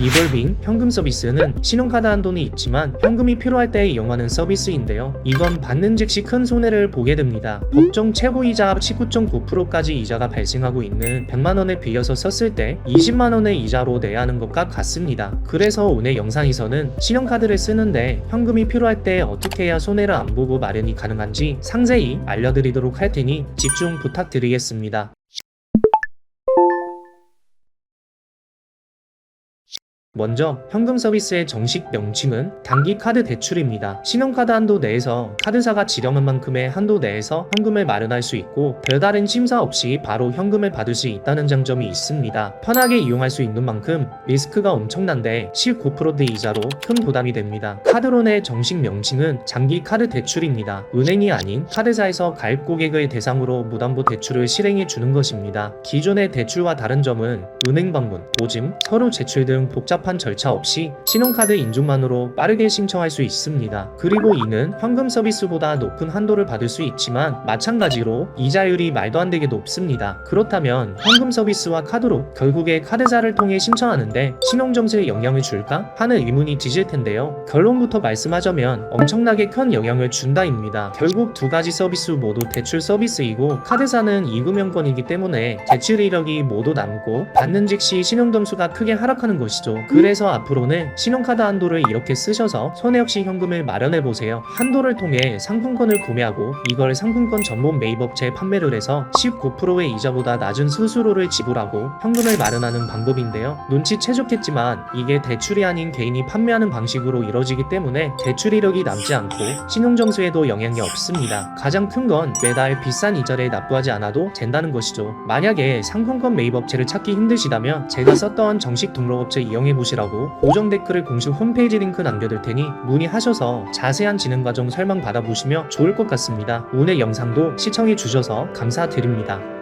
리볼빙 현금 서비스는 신용카드 한도는 있지만 현금이 필요할 때 이용하는 서비스인데요. 이건 받는 즉시 큰 손해를 보게 됩니다. 법정 최고이자 19.9%까지 이자가 발생하고 있는 100만원에 빌려서 썼을 때 20만원의 이자로 내야 하는 것과 같습니다. 그래서 오늘 영상에서는 신용카드를 쓰는데 현금이 필요할 때 어떻게 해야 손해를 안 보고 마련이 가능한지 상세히 알려드리도록 할 테니 집중 부탁드리겠습니다. 먼저 현금 서비스의 정식 명칭은 단기 카드 대출입니다. 신용카드 한도 내에서 카드사가 지정한 만큼의 한도 내에서 현금을 마련할 수 있고 별다른 심사 없이 바로 현금을 받을 수 있다는 장점이 있습니다. 편하게 이용할 수 있는 만큼 리스크가 엄청난데 19%대 이자로 큰 부담이 됩니다. 카드론의 정식 명칭은 장기 카드 대출입니다. 은행이 아닌 카드사에서 가입 고객을 대상으로 무담보 대출을 실행해 주는 것입니다. 기존의 대출과 다른 점은 은행 방문, 보증, 서류 제출 등 복잡 한 절차 없이 신용카드 인증만으로 빠르게 신청할 수 있습니다. 그리고 이는 현금 서비스보다 높은 한도를 받을 수 있지만 마찬가지로 이자율이 말도 안 되게 높습니다. 그렇다면 현금 서비스와 카드로 결국에 카드사를 통해 신청하는데 신용 점수에 영향을 줄까 하는 의문이 드실 텐데요. 결론부터 말씀하자면 엄청나게 큰 영향을 준다입니다. 결국 두 가지 서비스 모두 대출 서비스이고 카드사는 이금융권이기 때문에 대출 이력이 모두 남고 받는 즉시 신용 점수가 크게 하락하는 것이죠. 그래서 앞으로는 신용카드 한도를 이렇게 쓰셔서 손해 없이 현금을 마련해 보세요. 한도를 통해 상품권을 구매하고 이걸 상품권 전문 매입업체에 판매를 해서 19%의 이자보다 낮은 수수료를 지불하고 현금을 마련하는 방법인데요. 눈치채셨겠지만 이게 대출이 아닌 개인이 판매하는 방식으로 이뤄지기 때문에 대출 이력이 남지 않고 신용 점수에도 영향이 없습니다. 가장 큰 건 매달 비싼 이자를 납부하지 않아도 된다는 것이죠. 만약에 상품권 매입업체를 찾기 힘드시다면 제가 썼던 정식 등록업체 이용해 보시라고 고정 댓글을 공식 홈페이지 링크 남겨둘 테니 문의하셔서 자세한 진행 과정 설명 받아보시면 좋을 것 같습니다. 오늘 영상도 시청해 주셔서 감사드립니다.